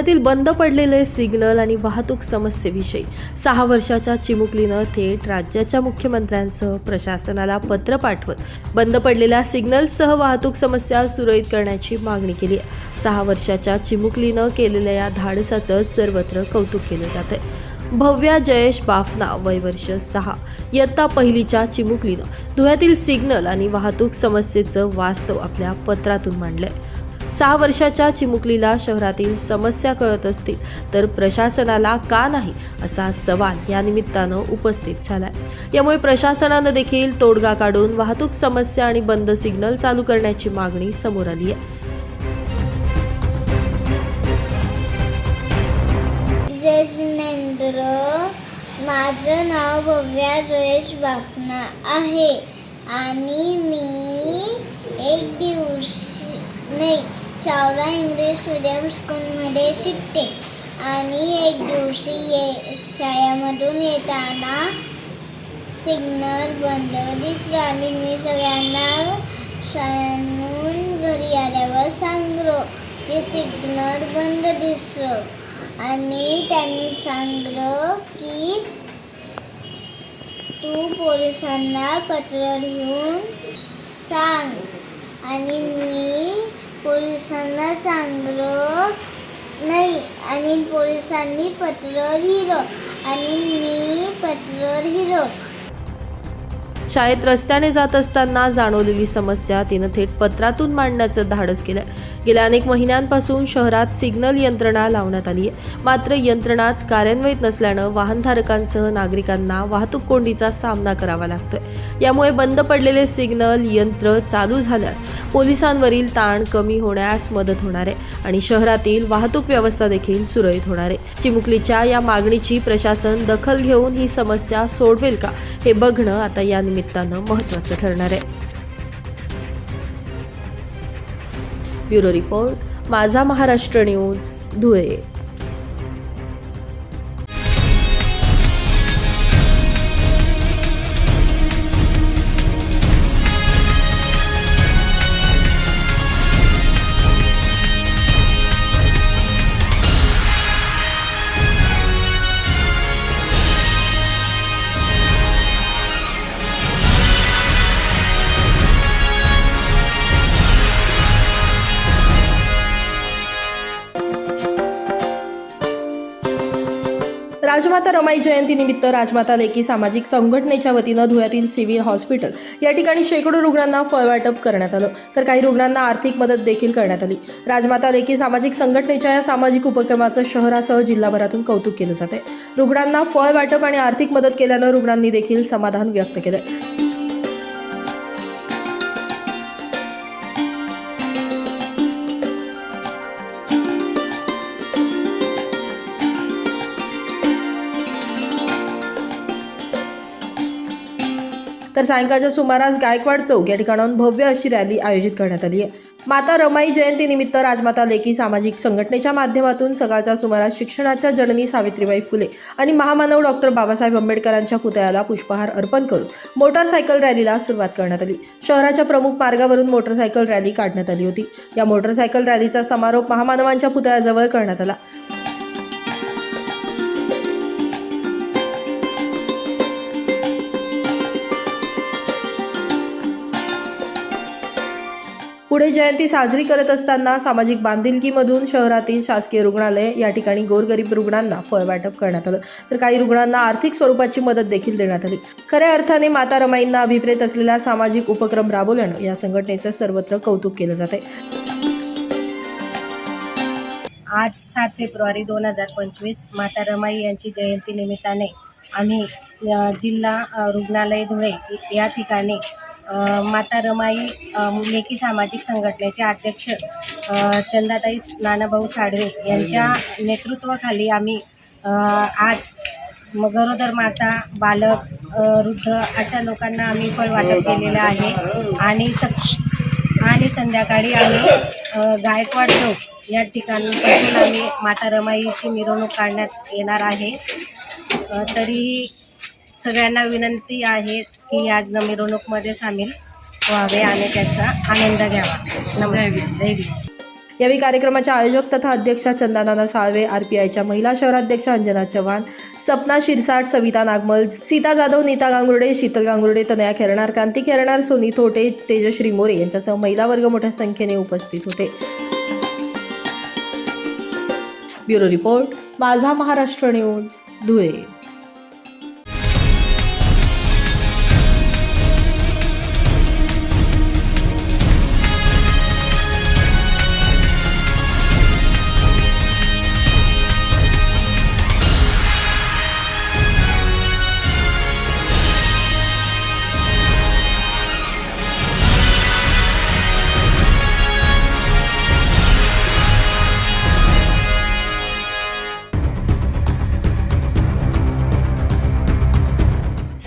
शहरातील बंद पडलेले सिग्नल आणि वाहतूक समस्येविषयी सहा वर्षाच्या चिमुकलीनं थेट राज्याच्या मुख्यमंत्र्यांसह प्रशासनाला पत्र पाठवत बंद पडलेल्या सिग्नलसह वाहतूक समस्या सुरळीत करण्याची मागणी केली आहे. सहा वर्षाच्या चिमुकलीनं केलेल्या या धाडसाचं सर्वत्र कौतुक केलं जात आहे भव्या जयेश बाफना वय वर्ष सहा इयत्ता पहिलीच्या चिमुकलीनं धुळ्यातील सिग्नल आणि वाहतूक समस्येचं वास्तव आपल्या पत्रातून मांडलंय. सहा वर्षाच्या चिमुकलीला शहरातील समस्या कळत असतील तर प्रशासनाला का नाही असा सवाल या निमित्तानं उपस्थित झालाय. यामुळे प्रशासनानं देखील तोडगा काढून वाहतूक समस्या आणि बंद सिग्नल चालू करण्याची मागणी समोर आली आहे. जय जिनेंद्र. माझं नाव भव्या जयेश बाफना आहे आणि मी एक दिवशी नाही चावला इंग्लिश मीडियम स्कूलमध्ये शिकते. आणि एक दिवशी ये शाळेमधून येताना सिग्नल बंद. दिसलं आणि मी सगळ्यांना शाळेतून घरी आल्यावर सांगलो. की सिग्नल बंद दिसलं. आणि त्यांनी सांगलं की तू पोलिसांना पत्र लिहून सांग. आणि मी पोलिसांना सांगलं नाही आणि पोलिसांनी पत्र लिहिलं आणि मी पत्र लिहिलं. शाळेत रस्त्याने जात असताना जाणवलेली समस्या तिनं थेट पत्रातून मांडण्याचं धाडस केलं गेल्या अनेक महिन्यांपासून शहरात सिग्नल यंत्रणा लावण्यात आली आहे. मात्र यंत्रणाच कार्यान्वित नसल्यानं वाहनधारकांसह नागरिकांना वाहतूक कोंडीचा सामना करावा लागतोय. यामुळे बंद पडलेले सिग्नल यंत्र चालू झाल्यास पोलिसांवरील ताण कमी होण्यास मदत होणार आहे आणि शहरातील वाहतूक व्यवस्था देखील सुरळीत होणार आहे. चिमुकलीच्या या मागणीची प्रशासन दखल घेऊन ही समस्या सोडवेल का हे बघणं आता या निमित्तानं महत्त्वाचं ठरणार आहे. Bureau report Majha Maharashtra news Dhule. Rajmata Ramai जयंतीनिमित्त राजमाता लेकी सामाजिक संघटनेच्या वतीनं धुळ्यातील सिव्हिल हॉस्पिटल या ठिकाणी शेकडो रुग्णांना फळवाटप करण्यात आलं. तर काही रुग्णांना आर्थिक मदत देखील करण्यात आली. राजमाता लेकी सामाजिक संघटनेच्या या सामाजिक उपक्रमाचं शहरासह जिल्हाभरातून कौतुक केलं जाते रुग्णांना फळ वाटप आणि आर्थिक मदत केल्यानं रुग्णांनी देखील समाधान व्यक्त केलंय. तर सायंकाळच्या सुमारास गायकवाड चौक या ठिकाणाहून भव्य अशी रॅली आयोजित करण्यात आली आहे. माता रमाई जयंतीनिमित्त राजमाता लेखी सामाजिक संघटनेच्या माध्यमातून सकाळच्या सुमारास शिक्षणाच्या जननी सावित्रीबाई फुले आणि महामानव डॉक्टर बाबासाहेब आंबेडकरांच्या पुतळ्याला पुष्पहार अर्पण करून मोटारसायकल रॅलीला सुरुवात करण्यात आली. शहराच्या प्रमुख मार्गावरून मोटरसायकल रॅली काढण्यात आली होती. या मोटरसायकल रॅलीचा समारोप महामानवांच्या पुतळ्याजवळ करण्यात आला. पुढे जयंती साजरी करत असताना सामाजिक बांधिलकीमधून शहरातील शासकीय रुग्णालय या ठिकाणी गोरगरीब रुग्णांना फळ वाटप करण्यात आलं. तर काही रुग्णांना आर्थिक स्वरूपाची मदत देखील देण्यात आली. खऱ्या अर्थाने माता रमाईंना अभिप्रेत असलेला सामाजिक उपक्रम राबवल्यानं या संघटनेचं सर्वत्र कौतुक केलं जाते आज सात फेब्रुवारी दोन हजार पंचवीस माता रमाई यांची जयंती निमित्ताने आम्ही जिल्हा रुग्णालय धुळे या ठिकाणी माता रमाई लेखी सामाजिक संघटनेचे अध्यक्ष चंदाताई नानाभाऊ साडवे यांच्या नेतृत्वाखाली आम्ही आज गरोदर माता बालक वृद्ध अशा लोकांना आम्ही फळ वाटप केलेलं आहे. आणि स आणि संध्याकाळी आम्ही गायकवाड चौक या ठिकाणपासून आम्ही माता रमाईची मिरवणूक काढण्यात येणार आहे. तरीही सगळ्यांना विनंती आहे की या मिरवणूकमध्ये सामील व्हावे आणि त्याचा आनंद घ्यावा. नमस्कार. यावेळी कार्यक्रमाच्या आयोजक तथा अध्यक्षा चंदानाना साळवे आर पी आयच्या महिला शहराध्यक्ष अंजना चव्हाण सपना शिरसाट सविता नागमल सीता जाधव नीता गांगुर्डे शीतल गांगुर्डे तनया खेरणार क्रांती खेरणार सोनी थोटे तेजश्री मोरे यांच्यासह महिला वर्ग मोठ्या संख्येने उपस्थित होते. Bureau report Majha Maharashtra news Dhule.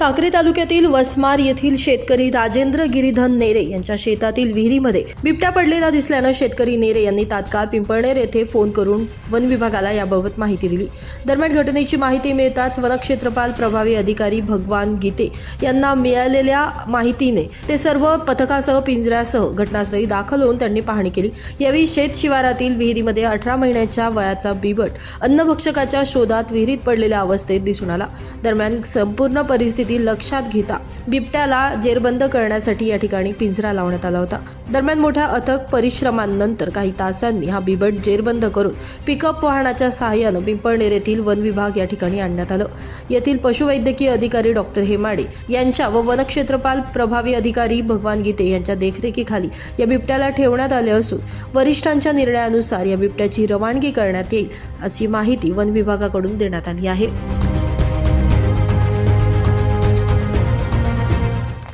Sakri तालुक्यातील वसमार येथील शेतकरी राजेंद्र गिरीधन नेरे यांच्या शेतातील विहिरीमध्ये बिबट्या पडलेला दिसल्यानं शेतकरी नेरे यांनी तात्काळ पिंपळनेर येथे फोन करून वन विभागाला याबाबत माहिती दिली. दरम्यान घटनेची माहिती मिळताच वनक्षेत्रपाल प्रभावी अधिकारी भगवान गीते यांना मिळालेल्या माहितीने ते सर्व पथकासह पिंजऱ्यासह घटनास्थळी दाखल होऊन त्यांनी पाहणी केली. यावेळी शेत शिवारातील विहिरीमध्ये अठरा महिन्याच्या वयाचा बिबट अन्नभक्षकाच्या शोधात विहिरीत पडलेल्या अवस्थेत दिसून आला. दरम्यान संपूर्ण परिस्थिती लक्षात घेता बिबट्याला जेरबंद करण्यासाठी या ठिकाणी पिंजरा लावण्यात आला होता. दरम्यान मोठ्या अथक परिश्रमांनंतर काही तासांनी हा बिबट जेरबंद करून पिकअप वाहनाच्या सहाय्यानं पिंपळनेर येथील वन विभाग या ठिकाणी आणण्यात आलं. येथील पशुवैद्यकीय अधिकारी डॉक्टर हेमाडे यांच्या व वनक्षेत्रपाल प्रभावी अधिकारी भगवान गीते यांच्या देखरेखीखाली या बिबट्याला ठेवण्यात आले असून वरिष्ठांच्या निर्णयानुसार या बिबट्याची रवानगी करण्यात येईल अशी माहिती वन विभागाकडून देण्यात आली आहे.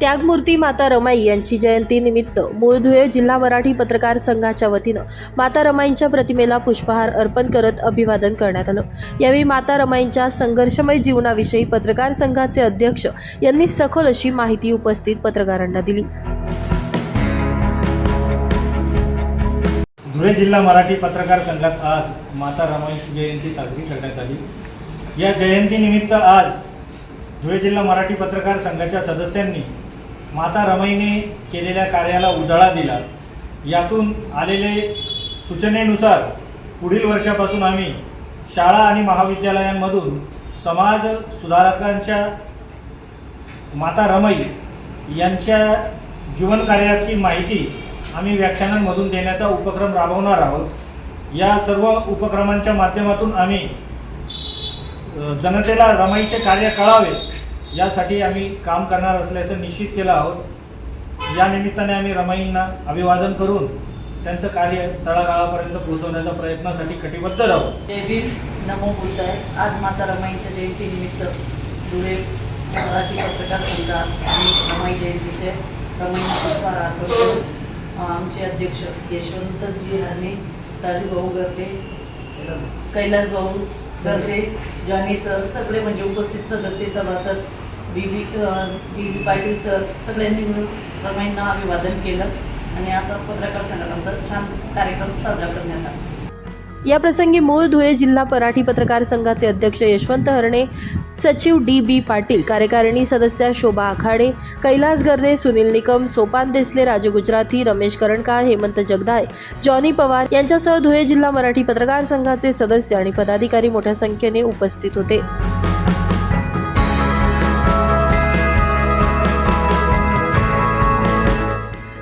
त्यागमूर्ती माता रमाई यांची जयंती निमित्त मूळधुळे जिल्हा मराठी पत्रकार संघाच्या वतीनं माता रमाईंच्या प्रतिमेला पुष्पहार अर्पण करत अभिवादन करण्यात आलं. यावेळी माता रमाईंच्या संघर्षमय जीवनाविषयी पत्रकार संघाचे अध्यक्ष यांनी सखोल अशी माहिती उपस्थित पत्रकारांना दिली. धुळे जिल्हा मराठी पत्रकार संघात आज माता रमाईची जयंती साजरी करण्यात आली. या जयंतीनिमित्त आज धुळे जिल्हा मराठी पत्रकार संघाच्या सदस्यांनी माता रमाईने केलेल्या कार्याला उजाळा दिला. यातून आलेले सूचनेनुसार पुढील वर्षापासून आम्ही शाळा आणि महाविद्यालयांमधून समाज सुधारकांच्या माता रमई यांच्या जीवनकार्याची माहिती आम्ही व्याख्यानांमधून देण्याचा उपक्रम राबवणार आहोत. या सर्व उपक्रमांच्या माध्यमातून आम्ही जनतेला रमाईचे कार्य कळावे यासाठी आम्ही काम करणार असल्याचं निश्चित केलं आहोत. या निमित्ताने आम्ही रमाईंना अभिवादन करून त्यांचं कार्य तळागाळापर्यंत पोहोचवण्याच्या प्रयत्नासाठी कटिबद्ध राहू. जय भीम. नमो बुद्धाय. आज माता रमाईच्या जयंतीनिमित्त धुळे मराठी पत्रकार संघात आणि रमाई जयंतीचे रमाई पुरस्कार आमचे अध्यक्ष यशवंत विहाने राजूभाऊ गर्दे कैलास भाऊ गर्दे जॉनी सर सगळे म्हणजे उपस्थित सदस्य सभासद बी बी पाटील सर सगळ्यांनी मिळून रमाईंना अभिवादन केलं आणि असा पत्रकार संघात छान कार्यक्रम साजरा करण्यात आला. या प्रसंगी मूळ धुळे जिल्हा मराठी पत्रकार संघाचे अध्यक्ष यशवंत हरणे सचिव डी बी पाटील कार्यकारिणी सदस्य शोभा आखाडे कैलास गर्दे सुनील निकम सोपान देसले राजू गुजराती रमेश करणकार हेमंत जगदाळे जॉनी पवार यांच्यासह धुळे जिल्हा मराठी पत्रकार संघाचे सदस्य आणि पदाधिकारी मोठ्या संख्येने उपस्थित होते.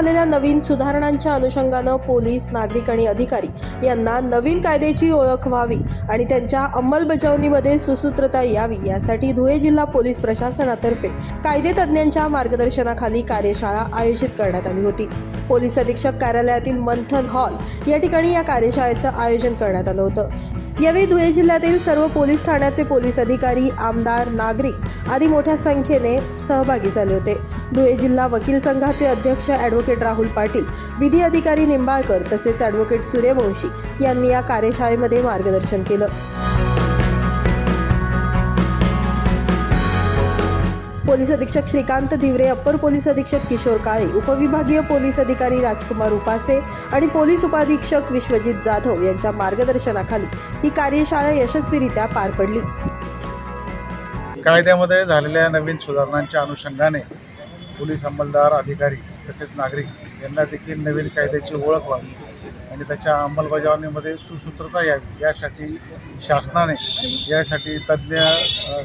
झालेल्या नवीन सुधारणांच्या अनुषंगानं पोलीस नागरिक आणि अधिकारी यांना नवीन कायद्याची ओळख व्हावी आणि त्यांच्या अंमलबजावणीमध्ये सुसूत्रता यावी यासाठी धुळे जिल्हा पोलीस प्रशासनातर्फे कायदे तज्ज्ञांच्या मार्गदर्शनाखाली कार्यशाळा आयोजित करण्यात आली होती. पोलीस अधीक्षक कार्यालयातील मंथन हॉल या ठिकाणी या कार्यशाळेचं आयोजन करण्यात आलं होतं. यावेळी धुळे जिल्ह्यातील सर्व पोलीस ठाण्याचे पोलीस अधिकारी आमदार नागरिक आदी मोठ्या संख्येने सहभागी झाले होते. धुळे जिल्हा वकील संघाचे अध्यक्ष ॲडव्होकेट राहुल पाटील विधी अधिकारी निंबाळकर तसेच ॲडव्होकेट सूर्यवंशी यांनी या कार्यशाळेमध्ये मार्गदर्शन केलं. पोलीस अधीक्षक श्रीकांत धिवरे अप्पर पोलीस अधीक्षक किशोर काळे उपविभागीय पोलीस अधिकारी राजकुमार उपासे आणि पोलीस उपाधीक्षक विश्वजित जाधव यांच्या मार्गदर्शनाखाली ही कार्यशाळा यशस्वीरित्या पार पडली. कायद्यामध्ये झालेल्या नवीन सुधारणांच्या अनुषंगाने पोलीस अंमलदार अधिकारी तसेच नागरिक यांना देखील नवीन कायद्याची ओळख व्हावी आणि त्याच्या अंमलबजावणीमध्ये सुसूत्रता यावी यासाठी शासनाने यासाठी तज्ज्ञ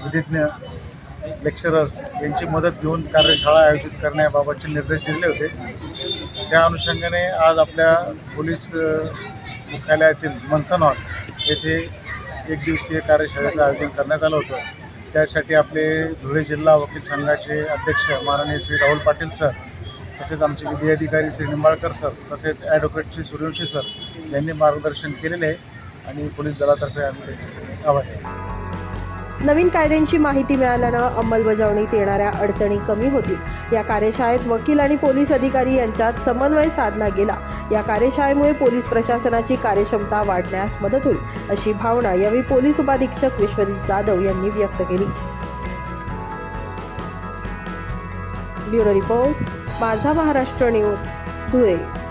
विधिज्ञ लेक्चरर्स यांची मदत घेऊन कार्यशाळा आयोजित करण्याबाबतचे निर्देश दिले होते. त्या अनुषंगाने आज आपल्या पोलीस मुख्यालयातील मंथन हॉल येथे एक दिवसीय कार्यशाळेचं आयोजन करण्यात आलं होतं. त्यासाठी आपले धुळे जिल्हा वकील संघाचे अध्यक्ष माननीय श्री राहुल पाटील सर तसेच आमचे विधी अधिकारी श्री निंबाळकर सर तसेच ॲडव्होकेट श्री सूर्यवंशी सर यांनी मार्गदर्शन केलेले आहे आणि पोलीस दलातर्फे आम्ही आभार आहे नवीन कायद्यांची माहिती मिळाल्यानं अंमलबजावणीत येणाऱ्या अडचणी कमी होतील. या कार्यशाळेत वकील आणि पोलीस अधिकारी यांच्यात समन्वय साधला गेला. या कार्यशाळेमुळे पोलीस प्रशासनाची कार्यक्षमता वाढण्यास मदत होईल अशी भावना यावेळी पोलीस उपाधीक्षक विश्वजित जाधव यांनी व्यक्त केली. Bureau report Majha Maharashtra news Dhule.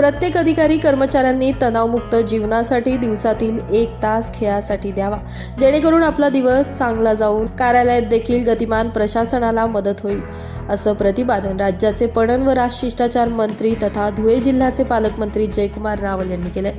प्रत्येक अधिकारी कर्मचाऱ्यांनी तणावमुक्त जीवनासाठी दिवसातील एक तास खेळासाठी द्यावा. जेणेकरून आपला दिवस चांगला जाऊन कार्यालयात देखील गतिमान प्रशासनाला मदत होईल असं प्रतिपादन राज्याचे पणन व राजशिष्टाचार मंत्री तथा धुळे जिल्ह्याचे पालकमंत्री जयकुमार रावल यांनी केले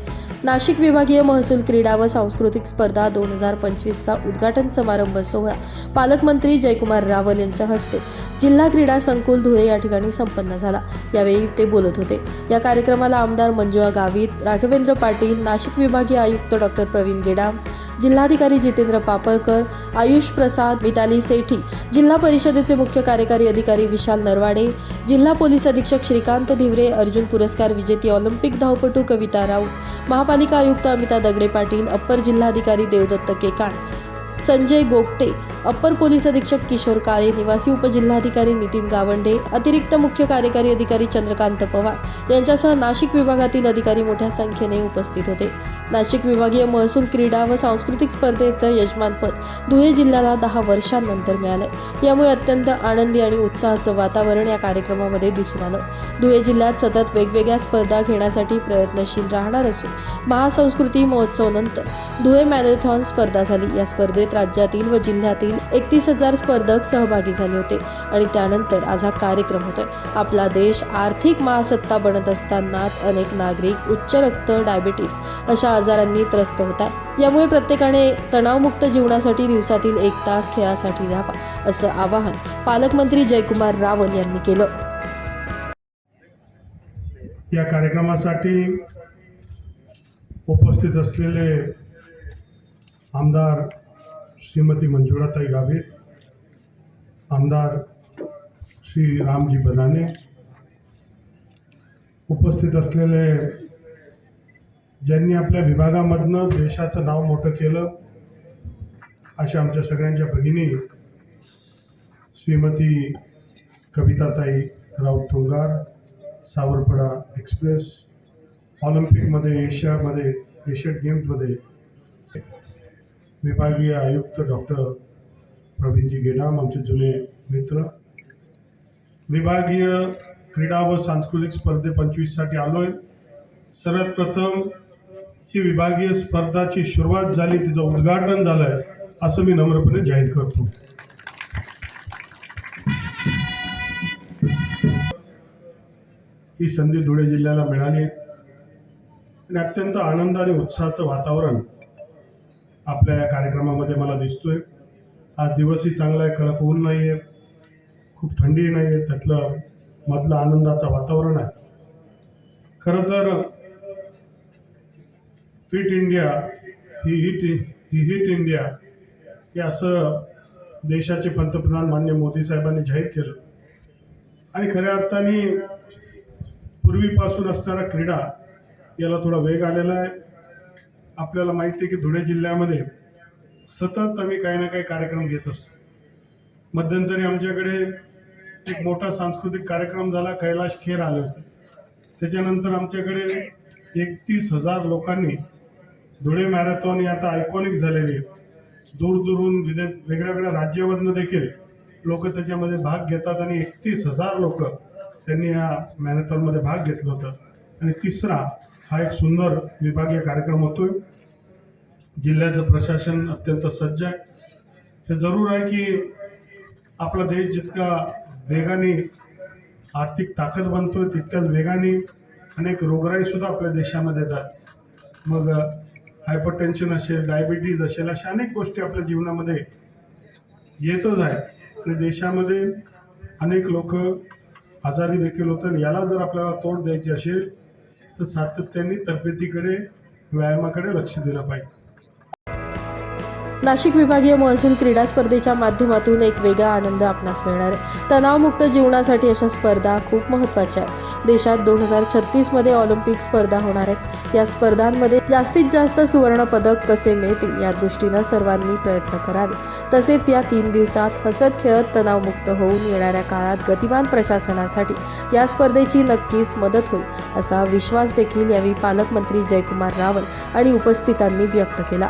नाशिक विभागीय महसूल क्रीडा व सांस्कृतिक स्पर्धा दोन हजार पंचवीसचा उद्घाटन समारंभ सोहळा पालकमंत्री जयकुमार रावल यांच्या हस्ते जिल्हा क्रीडा संकुल धुळे या ठिकाणी संपन्न झाला. यावेळी ते बोलत होते. या कार्यक्रमाला आमदार मंजुळा गावित राघवेंद्र पाटील नाशिक विभागीय आयुक्त डॉक्टर प्रवीण गेडाम जिल्हाधिकारी जितेंद्र पापळकर आयुष प्रसाद मिताली सेठी जिल्हा परिषदेचे मुख्य कार्यकारी अधिकारी विशाल नरवाडे जिल्हा पोलीस अधीक्षक श्रीकांत धिवरे अर्जुन पुरस्कार विजेती ऑलिम्पिक धावपटू कविता राऊत महापालिका आयुक्त अमिता दगडे पाटील अप्पर जिल्हाधिकारी देवदत्त केकाण संजय गोगटे अपर पोलीस अधीक्षक किशोर काळे निवासी उपजिल्हाधिकारी नितीन गावंडे अतिरिक्त मुख्य कार्यकारी अधिकारी चंद्रकांत पवार यांच्यासह नाशिक विभागातील अधिकारी मोठ्या संख्येने उपस्थित होते. नाशिक विभागीय महसूल क्रीडा व सांस्कृतिक स्पर्धेचं यजमानपद धुळे जिल्ह्याला दहा वर्षांनंतर मिळालं. यामुळे अत्यंत आनंदी आणि उत्साहाचं वातावरण या कार्यक्रमामध्ये दिसून आलं. धुळे जिल्ह्यात सतत वेगवेगळ्या स्पर्धा घेण्यासाठी प्रयत्नशील राहणार असून महासंस्कृती महोत्सवानंतर धुळे मॅरेथॉन स्पर्धा झाली. या स्पर्धेत राज्यातील व जिल्ह्यातील एकतीस हजार स्पर्धक सहभागी झाले होते आणि त्यानंतर आज हा कार्यक्रम होतोय. आपला देश आर्थिक महासत्ता बनत असतानाच अनेक नागरिक उच्च रक्त डायबिटीस अशा आजारांनी त्रस्त होत आहे यामुळे प्रत्येकाने तणावमुक्त जीवनासाठी दिवसातील एक तास खेळासाठी द्यावा असं आवाहन पालकमंत्री जयकुमार रावल यांनी केलं. या कार्यक्रमासाठी उपस्थित असलेले आमदार श्रीमती मंजुळाताई गावित आमदार श्री रामजी बदाने उपस्थित असलेले ज्यांनी आपल्या विभागामधनं देशाचं नाव मोठं केलं अशा आमच्या सगळ्यांच्या भगिनी श्रीमती कविताताई राऊत थोंगार सावरपडा एक्सप्रेस ऑलिम्पिकमध्ये एशियामध्ये एशियन गेम्समध्ये विभागीय आयुक्त डॉक्टर प्रवीणजी गेडाम आमचे जुने मित्र. विभागीय क्रीडा व सांस्कृतिक स्पर्धे पंचवीससाठी आलो आहे सर्वात प्रथम ही विभागीय स्पर्धाची सुरुवात झाली तिचं उद्घाटन झालं आहे असं मी नम्रपणे जाहीर करतो. ही संधी धुळे जिल्ह्याला मिळाली. आणि अत्यंत आनंद आणि उत्साहाचं वातावरण आपल्या या कार्यक्रमामध्ये मला दिसतोय. आज दिवसही चांगला आहे कडक ऊन नाही आहे खूप थंडी नाही आहे त्यातलं मधलं आनंदाचं वातावरण आहे. खरं तर फिट इंडिया ही हिट ही हिट इंडिया हे असं देशाचे पंतप्रधान मान्य मोदी साहेबांनी जाहीर केलं. आणि खऱ्या अर्थाने पूर्वीपासून असणारा क्रीडा याला थोडा वेग आलेला आहे. आपल्याला माहिती आहे की धुळे जिल्ह्यामध्ये सतत आम्ही काही ना काही कार्यक्रम घेत असतो. मध्यंतरी आमच्याकडे एक मोठा सांस्कृतिक कार्यक्रम झाला कैलाश खेर आले होते. त्याच्यानंतर आमच्याकडे एकतीस हजार लोकांनी धुळे मॅरेथॉन ही आता आयकॉनिक झालेली आहे. दूरदूरून विदे वेगळ्या वेगळ्या राज्यामधनं देखील लोक त्याच्यामध्ये भाग घेतात आणि एकतीस हजार लोक त्यांनी या मॅरेथॉनमध्ये भाग घेतला होता. आणि तिसरा हा एक सुंदर विभागीय कार्यक्रम होतोय. जिल्ह्याचं प्रशासन अत्यंत सज्ज आहे. हे जरूर आहे की आपला देश जितका वेगाने आर्थिक ताकद बनतोय तितक्याच वेगाने अनेक रोगराईसुद्धा आपल्या देशामध्ये येतात मग हायपर टेन्शन असेल डायबिटीज असेल अशा अनेक गोष्टी आपल्या जीवनामध्ये येतच आहेत. आणि देशामध्ये अनेक लोक आजारी देखील होतात. आणि याला जर आपल्याला तोड द्यायची असेल तर सातत्याने तब्येतीकडे व्यायामाकडे लक्ष दिलं पाहिजे. नाशिक विभागीय महसूल क्रीडा स्पर्धेच्या माध्यमातून एक वेगळा आनंद आपणास मिळणार आहे. तणावमुक्त जीवनासाठी अशा स्पर्धा खूप महत्त्वाच्या आहेत. देशात दोन हजार छत्तीसमध्ये ऑलिम्पिक स्पर्धा होणार आहेत. या स्पर्धांमध्ये जास्तीत जास्त सुवर्ण पदक कसे मिळतील या दृष्टीनं सर्वांनी प्रयत्न करावे. तसेच या तीन दिवसात हसत खेळत तणावमुक्त होऊन येणाऱ्या काळात गतिमान प्रशासनासाठी या स्पर्धेची नक्कीच मदत होईल असा विश्वास देखील यावेळी पालकमंत्री जयकुमार रावल आणि उपस्थितांनी व्यक्त केला.